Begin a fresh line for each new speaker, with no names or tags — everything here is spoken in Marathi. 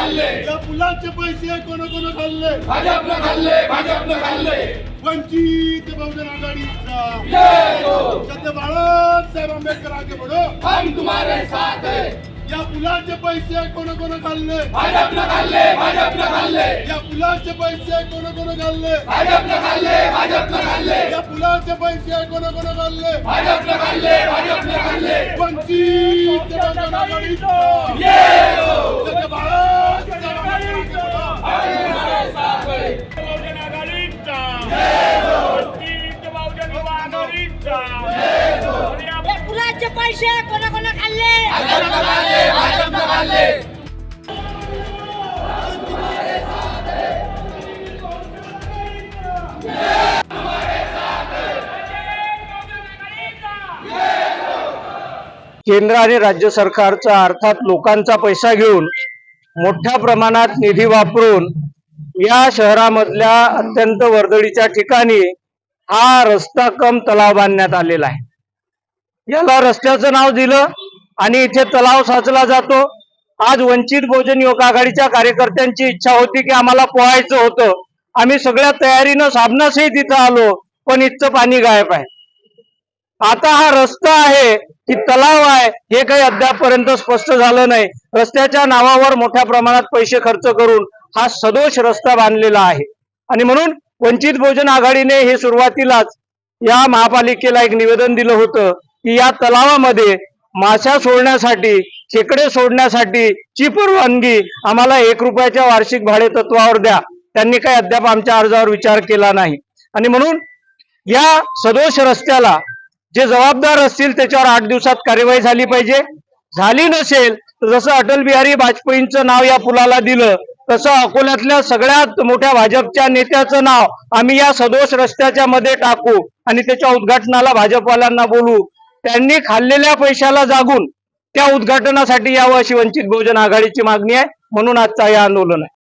खाल्ले.
या पुलाचे पैसे कोण कोण खाल्ले?
भाजपनं खाल्ले भाजपनं खाल्ले.
वंचित बहुजन आघाडीचा.
जय हो
सध्या बाळासाहेब आंबेडकर आगे बढो.
हम तुम्हारे साथ है.
या पुलाचे पैसे कोण कोण खाल्ले?
भाजपनं खाल्ले भाजपनं खाल्ले.
या पुलाचे पैसे कोण कोण खाल्ले?
भाजपनं खाल्ले भाजपनं खाल्ले.
या पुलाचे पैसे कोण कोण खाल्ले?
भाजपनं खाल्ले भाजपनं खाल्ले.
वंचित बहुजन आघाडीचा.
जय
पैसे कोणा कोणा खाल्ले
खाल्ले भाजपनं खाल्ले?
केंद्र आणि राज्य सरकारचा अर्थात लोकांचा पैसा घेऊन मोठ्या प्रमाणात निधी वापरून या शहरामधल्या अत्यंत वर्दळीच्या ठिकाणी हा रस्ता कम तलाव बांधण्यात आलेला आहे. याला रस्त्याचं नाव दिलं आणि इथे तलाव साचला जातो. आज वंचित बहुजन युवक आघाडीच्या कार्यकर्त्यांची इच्छा होती की आम्हाला पोहायचं होतं. आम्ही सगळ्या तयारीनं साबणासही तिथं आलो पण इथचं पाणी गायब आहे. आता हा रस्ता आहे की तलाव आहे हे काही अद्यापपर्यंत स्पष्ट झालं नाही. रस्त्याच्या नावावर मोठ्या प्रमाणात पैसे खर्च करून हा सदोष रस्ता बांधलेला आहे. आणि म्हणून वंचित बहुजन आघाडीने हे सुरुवातीलाच या महापालिकेला एक निवेदन दिलं होतं की या तलावामध्ये माश्या सोडण्यासाठी खेकडे सोडण्यासाठी ची परवानगी आम्हाला एक रुपयाच्या वार्षिक भाडे तत्वावर द्या. त्यांनी काही अद्याप आमच्या अर्जावर विचार केला नाही. आणि म्हणून या सदोष रस्त्याला जे जबाबदार असतील त्याच्यावर आठ दिवसात कार्यवाही झाली पाहिजे. झाली नसेल तर जसं अटल बिहारी वाजपेयींचं नाव या पुलाला दिलं तसं अकोल्यातल्या सगळ्यात मोठ्या भाजपच्या नेत्याचं नाव आम्ही या सदोष रस्त्याच्या मध्ये टाकू आणि त्याच्या उद्घाटनाला भाजपवाल्यांना बोलू. त्यांनी खाल्लेल्या पैशाला जागून त्या उद्घाटनासाठी यावं अशी वंचित बहुजन आघाडीची मागणी आहे. म्हणून आजचा हे आंदोलन आहे.